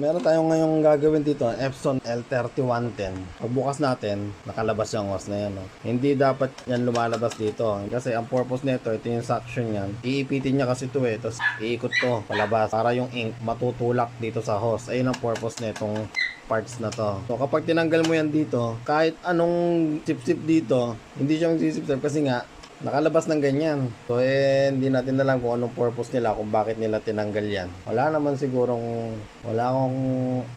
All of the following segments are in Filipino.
Meron tayong ngayong gagawin dito, Epson L3110. Pagbukas natin, nakalabas yung hose na yan. No? Hindi dapat yan lumalabas dito. Kasi ang purpose nito, ito yung suction yan. Iipitin niya kasi ito eh, tapos iikot to palabas para yung ink matutulak dito sa hose. Ayun ang purpose nitong parts na to. So kapag tinanggal mo yan dito, kahit anong sip-sip dito, hindi siya magsisip-sip kasi nga nakalabas ng ganyan. So, eh, hindi natin alam kung anong purpose nila, kung bakit nila tinanggal yan. Wala naman sigurong, wala akong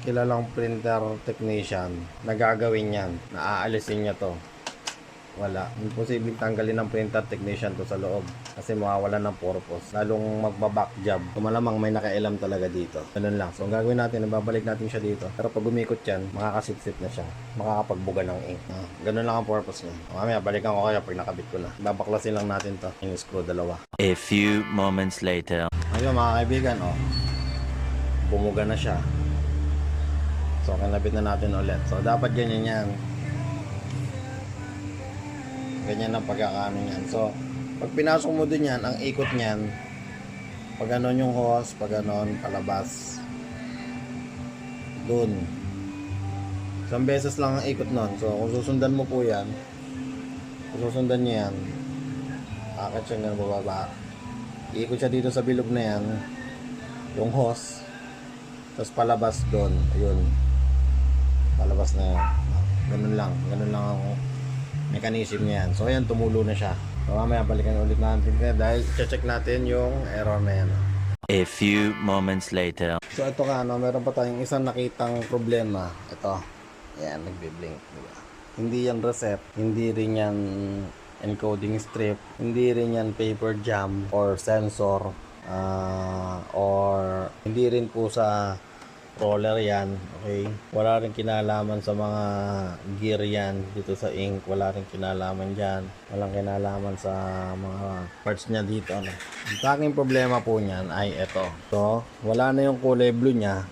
kilalang printer technician na gagawin yan, na aalisin niya to. Wala. Imposibleng tanggalin ng printer technician to sa loob. Kasi mawawala ng purpose. Lalong magbaback job. Kung malamang may nakailam talaga dito. Ganun lang. So, ang gagawin natin, nababalik natin siya dito. Pero pag umikot yan, makakasip-sip na siya. Makakapagbuga ng ink. Ah, ganun lang ang purpose niya. Mamaya, balikan ko kaya pag nakabit ko na. Babaklasin lang natin to. Yung screw dalawa. A few moments later. Ayun mga kaibigan, oh. Bumuga na siya. So, kinabit na natin ulit. So, dapat ganyan yan. Ganyan ang pagkakaano niyan. So, pag pinasok mo din yan, ang ikot niyan, pag ganon yung hose, pag ganon, palabas. Dun. Isang beses lang ang ikot nun. So, kung susundan mo po yan, kung susundan niyo yan, akit siya nga bababa. Iikot siya dito sa bilog na yan, yung hose, tapos palabas doon. Ayun. Palabas na yan. Ganun lang. Ganun lang ang mechanism niya yan. So, ayan, tumulo na siya. So, mamaya balikan ulit natin kaya dahil check natin yung error na yan. A few moments later. So, ito ka, no, meron pa tayong isang nakitang problema. Ito. Ayan, nagbiblink. Diba? Hindi yan reset. Hindi rin yan encoding strip. Hindi rin yan paper jam or sensor. ah, or hindi rin po sa roller yan. Okay? Wala rin kinalaman sa mga gear yan dito sa ink. Wala rin kinalaman dyan. Walang kinalaman sa mga parts niya dito. No? Ang tanging problema po niyan ay ito. So, wala na yung kulay blue niya.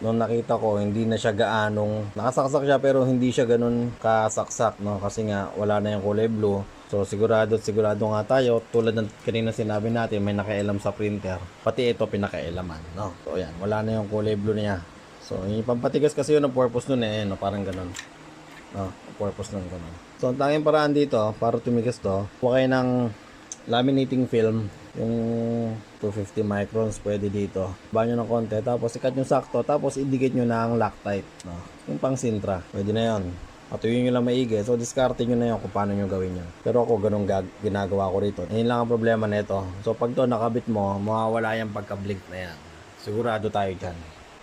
Nung nakita ko, hindi na siya gaanong nakasaksak siya pero hindi siya ganun kasaksak no kasi nga wala na yung kulay blue. So sigurado sigurado nga tayo tulad ng kanina sinabi natin may nakailam sa printer. Pati ito pinakailaman no. So yan, wala na yung kulay blue niya. So yung pampatigas kasi yun ang purpose nun eh no parang ganun. No, purpose nun ganun. So ang tanging paraan dito para tumigas to, huwag ng laminating film yung 250 microns pwede dito. Banyo ng konti, tapos ikat nyo sakto, tapos idikit nyo na ang Loctite. No? Yung pang sintra, pwede na yon. Patuyun nyo lang maigi. So, discarte nyo na yun kung paano nyo gawin yun. Pero ako, ganun gag- ginagawa ko rito. Ayun lang ang problema nito. So, pag to nakabit mo, mawawala yung pagka-blink na yan. Sigurado tayo dyan.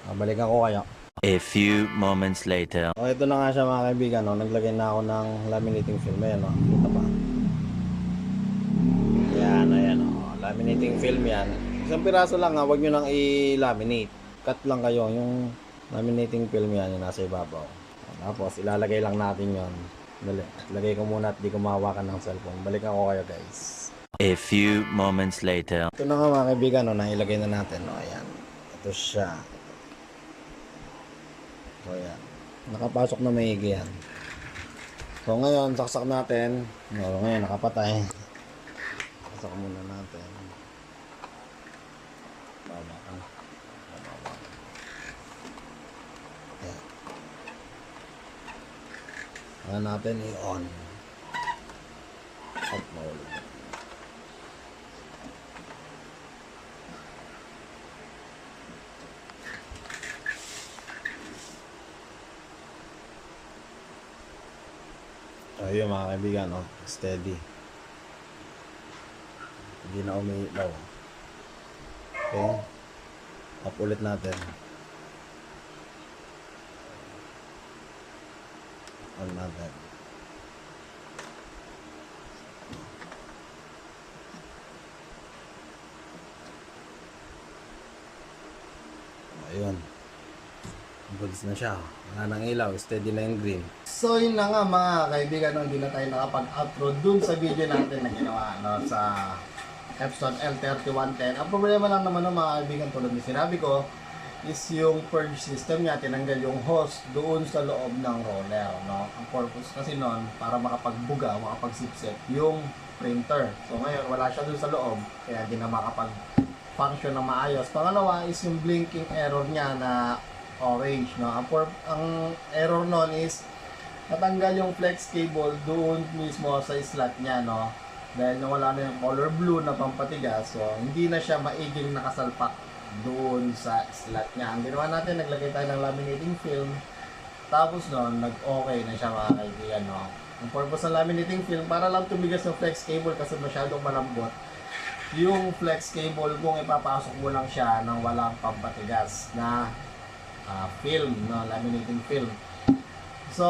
Ah, Balikan ko kayo. A few moments later. O, ito na nga siya mga kaibigan. No? Naglagay na ako ng laminating film. Ayan, no? Kita pa. Yan, ayan, o. Laminating film yan. Isang piraso lang, ha. Huwag nyo nang i-laminate. Cut lang kayo. Yung laminating film yan, yung nasa ibabaw. Tapos, ilalagay lang natin yon Dali. Lagay ko muna at di ko mahawakan ng cellphone. Balikan ko kayo, guys. A few moments later. Ito na nga mga kaibigan, no, nailagay na natin. No, ayan. Ito siya. So, ayan. Nakapasok na maigi yan. So, ngayon, saksak natin. No, ngayon, nakapatay. Saksak muna natin. Baba ka. Baba. Ayan. Ayan natin i-on. At mahulog. Ayun mga kaibigan, oh, steady. Hindi na umiilaw. Okay. Up ulit natin. On natin. Ayun. Goods na siya. Wala nang ilaw. Steady na yung green. So yun na nga mga kaibigan, no, hindi na tayo nakapag-outro dun sa video natin na ginawa no, sa Epson L3110. Ang problema lang naman no, mga kaibigan, tulad ng sinabi ko, is yung purge system niya, tinanggal yung hose doon sa loob ng roller. No? Ang purpose kasi nun, para makapagbuga, makapagsipsip yung printer. So ngayon, wala siya doon sa loob, kaya di na makapag function na maayos. Pangalawa is yung blinking error niya na orange, no? Ang, ang error nun is natanggal yung flex cable doon mismo sa slot niya, no? Dahil nawala na yung color blue na pampatigas, so hindi na siya maiging nakasalpak doon sa slot niya. Ang ginawa natin, naglagay tayo ng laminating film, tapos noon, nag-okay na siya mga kaibigan, no? Ang purpose ng laminating film, para lang tumigas yung flex cable kasi masyadong malambot. Yung flex cable, kung ipapasok mo lang siya ng walang pampatigas na ah, film, no? Laminating film. So,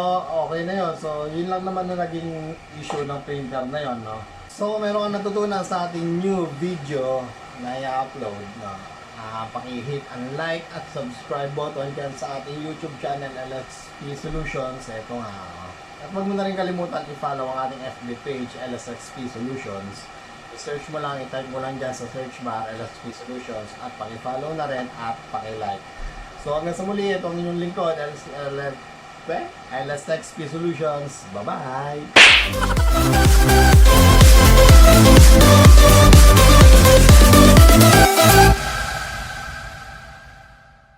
okay na yon So, yun lang naman na naging issue ng printer na yon no? So, meron kang natutunan sa ating new video na i-upload, no? uh, pakihit ang like at subscribe button dyan sa ating YouTube channel na Solutions. Ito nga. Oh. At huwag mo na rin kalimutan i-follow ang ating FB page, LSXP Solutions. Search mo lang, i-type mo lang dyan sa search bar, LSXP Solutions, at paki-follow na rin at paki-like. So hanggang sa muli, ito ang inyong lingkod, LSXP eh, Solutions. Bye-bye!